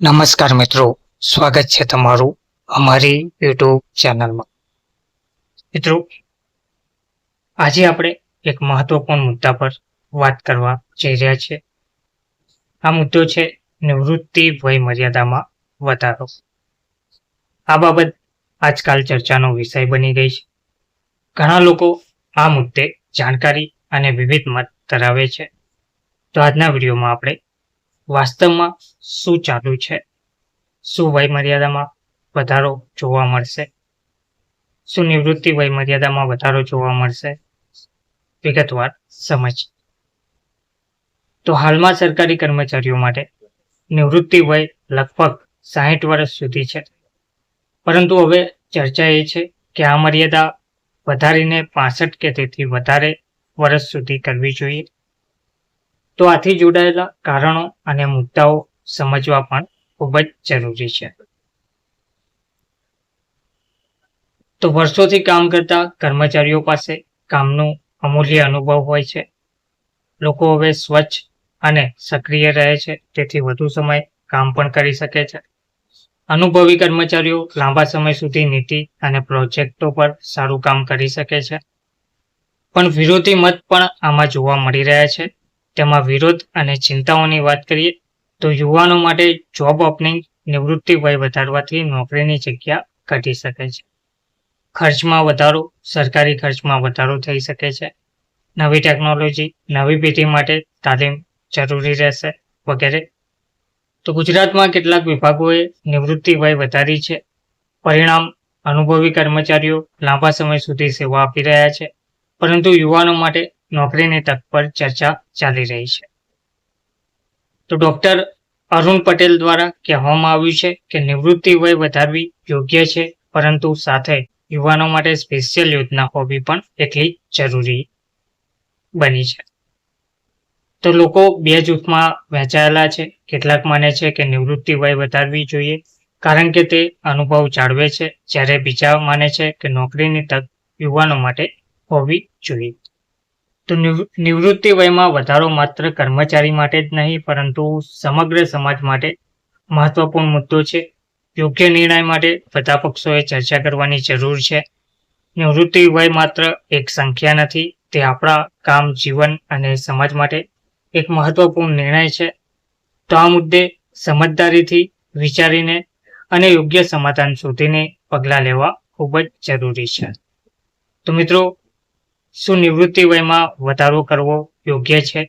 નમસ્કાર મિત્રો, સ્વાગત છે તમારું અમારી યુટ્યુબ ચેનલમાં. મિત્રો, આજે આપણે એક મહત્વપૂર્ણ મુદ્દા પર વાત કરવા જઈ રહ્યા છીએ. આ મુદ્દો છે નિવૃત્તિ વય મર્યાદામાં વધારો. આ બાબત આજકાલ ચર્ચાનો વિષય બની ગઈ છે. ઘણા લોકો આ મુદ્દે જાણકારી અને વિવિધ મત ધરાવે છે. તો આજના વિડીયોમાં આપણે વાસ્તવમાં શું ચાલુ છે? શું વયમર્યાદામાં વધારો જોવા મળશે? શું નિવૃત્તિ વય મર્યાદામાં વધારો જોવા મળશે? વિગતવાર સમજ. તો હાલમાં સરકારી કર્મચારીઓ માટે નિવૃત્તિ વય લગભગ સાહીઠ વર્ષ સુધી છે. પરંતુ હવે ચર્ચા એ છે કે આ મર્યાદા વધારીને પાસઠ કે તેથી વધારે વર્ષ સુધી કરવી જોઈએ. તો આથી જોડાયેલા કારણો અને મુદ્દાઓ સમજવા પણ ખૂબ જ જરૂરી છે. તો વર્ષોથી કામ કરતા કર્મચારીઓ પાસે કામનો અમૂલ્ય અનુભવ હોય છે. લોકો હવે સ્વચ્છ અને સક્રિય રહે છે, તેથી વધુ સમય કામ પણ કરી શકે છે. અનુભવી કર્મચારીઓ લાંબા સમય સુધી નીતિ અને પ્રોજેક્ટો પર સારું કામ કરી શકે છે. પણ વિરોધી મત પણ આમાં જોવા મળી રહ્યા છે. તેમાં વિરોધ અને ચિંતાઓની વાત કરીએ, તો યુવાનો માટે જોબ ઓપનિંગ નિવૃત્તિ વય વધારવાથી નોકરીની જગ્યા ઘટી શકે છે. ખર્ચમાં વધારો, સરકારી ખર્ચમાં વધારો થઈ શકે છે. નવી ટેકનોલોજી નવી પેઢી માટે તાલીમ જરૂરી રહેશે વગેરે. તો ગુજરાતમાં કેટલાક વિભાગોએ નિવૃત્તિ વય વધારી છે. પરિણામ, અનુભવી કર્મચારીઓ લાંબા સમય સુધી સેવા આપી રહ્યા છે. પરંતુ યુવાનો માટે નોકરીની તક પર ચર્ચા ચાલી રહી છે. તો ડોક્ટર અરુણ પટેલ દ્વારા કહેવામાં આવ્યું છે કે નિવૃત્તિ વય વધારવી યોગ્ય છે, પરંતુ સાથે યુવાનો માટે સ્પેશિયલ યોજના હોવી પણ એટલી જરૂરી બની છે. તો લોકો બે જૂથમાં વહેંચાયેલા છે. કેટલાક માને છે કે નિવૃત્તિ વય વધારવી જોઈએ, કારણ કે તે અનુભવ જાળવે છે, જ્યારે બીજા માને છે કે નોકરીની તક યુવાનો માટે હોવી જોઈએ. તો નિવૃત્તિ વયમાં વધારો માત્ર કર્મચારી માટે જ નહીં, પરંતુ સમગ્ર સમાજ માટે મહત્વપૂર્ણ મુદ્દો છે. યોગ્ય નિર્ણય માટે બધા પક્ષોએ ચર્ચા કરવાની જરૂર છે. નિવૃત્તિ વય માત્ર એક સંખ્યા નથી, તે આપણા કામ, જીવન અને સમાજ માટે એક મહત્વપૂર્ણ નિર્ણય છે. તો આ મુદ્દે સમજદારીથી વિચારીને અને યોગ્ય સમાધાન શોધીને પગલાં લેવા ખૂબ જ જરૂરી છે. તો મિત્રો શું નિવૃત્તિ વયમાં વધારો કરવો યોગ્ય છે?